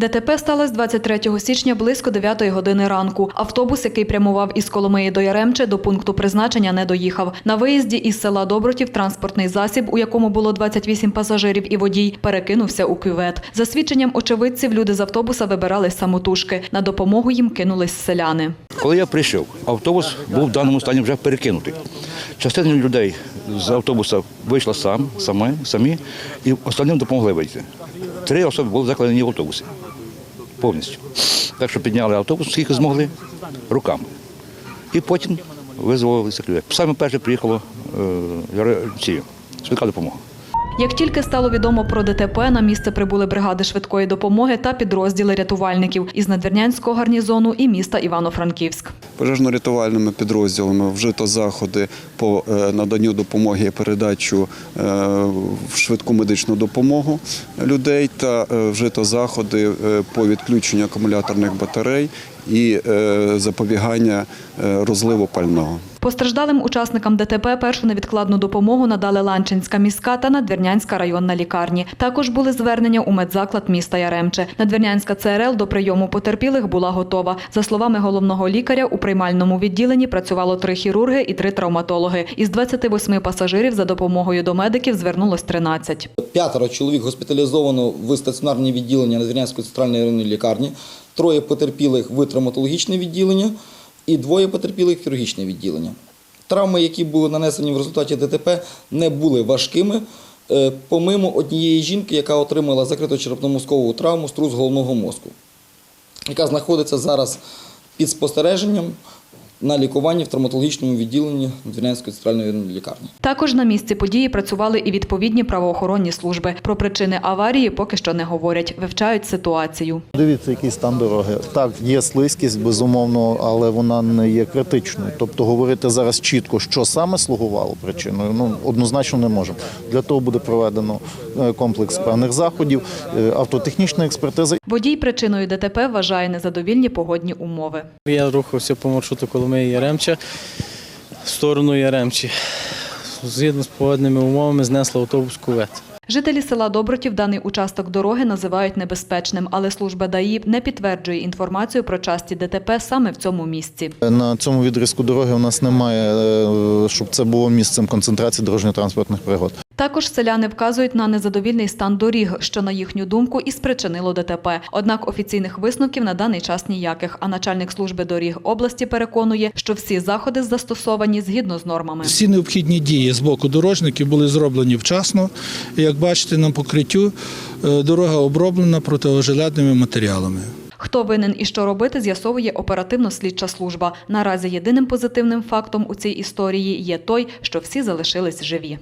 ДТП сталося 23 січня близько 9 години ранку. Автобус, який прямував із Коломиї до Яремче, до пункту призначення не доїхав. На виїзді із села Добротів транспортний засіб, у якому було 28 пасажирів і водій, перекинувся у кювет. За свідченням очевидців, люди з автобуса вибирали самотужки. На допомогу їм кинулись селяни. Коли я прийшов, автобус був в даному стані вже перекинутий. Частина людей з автобуса вийшла сам, саме, самі, і останнім допомогли вийти. Три особи були закладені в автобусі повністю. Так що підняли автобус, скільки змогли, руками. І потім визволилися клювек. Саме перше приїхало е, ці, швидка допомога. Як тільки стало відомо про ДТП, на місце прибули бригади швидкої допомоги та підрозділи рятувальників із Надвірнянського гарнізону і міста Івано-Франківськ. Пожежно-рятувальними підрозділами вжито заходи по е, наданню допомоги і передачу е, в швидку медичну допомогу людей та е, вжито заходи по відключенню акумуляторних батарей і запобігання розливу пального. Постраждалим учасникам ДТП першу невідкладну допомогу надали Ланчинська міська та Надвірнянська районна лікарні. Також були звернення у медзаклад міста Яремче. Надвірнянська ЦРЛ до прийому потерпілих була готова. За словами головного лікаря, у приймальному відділенні працювало три хірурги і три травматологи. Із 28 пасажирів за допомогою до медиків звернулось 13. П'ятеро чоловік госпіталізовано в стаціонарні відділення Надвірнянської центральної районної лікарні, троє потерпілих в травматологічне відділення і двоє потерпілих хірургічне відділення. Травми, які були нанесені в результаті ДТП, не були важкими, е, помимо однієї жінки, яка отримала закриту черепно-мозкову травму струс головного мозку, яка знаходиться зараз під спостереженням на лікуванні в травматологічному відділенні Надвірнянської центральної лікарні. Також на місці події працювали і відповідні правоохоронні служби. Про причини аварії поки що не говорять, вивчають ситуацію. Дивіться, який стан дороги. Так, є слизькість, безумовно, але вона не є критичною. Тобто говорити зараз чітко, що саме слугувало причиною, ну однозначно не можемо. Для того буде проведено е, комплекс певних заходів, е, автотехнічна експертиза Водій причиною ДТП вважає незадовільні погодні умови. Я рухався по маршруту Коломиї Яремча в сторону Яремчі. Згідно з погодними умовами знесло автобус кувет. Жителі села Добротів даний участок дороги називають небезпечним, але служба ДАІ не підтверджує інформацію про часті ДТП саме в цьому місці. на цьому відрізку дороги. У нас немає, е, щоб це було місцем концентрації дорожньо-транспортних пригод. Також селяни вказують на незадовільний стан доріг, що на їхню думку і спричинило ДТП. Однак офіційних висновків на даний час ніяких. А начальник служби доріг області переконує, що всі заходи застосовані згідно з нормами. Всі необхідні дії з боку дорожників були зроблені вчасно. Як бачите, на покриттю е, дорога оброблена протиожеледними матеріалами. Хто винен і що робити, з'ясовує оперативно-слідча служба. Наразі єдиним позитивним фактом у цій історії є той, що всі залишились живі.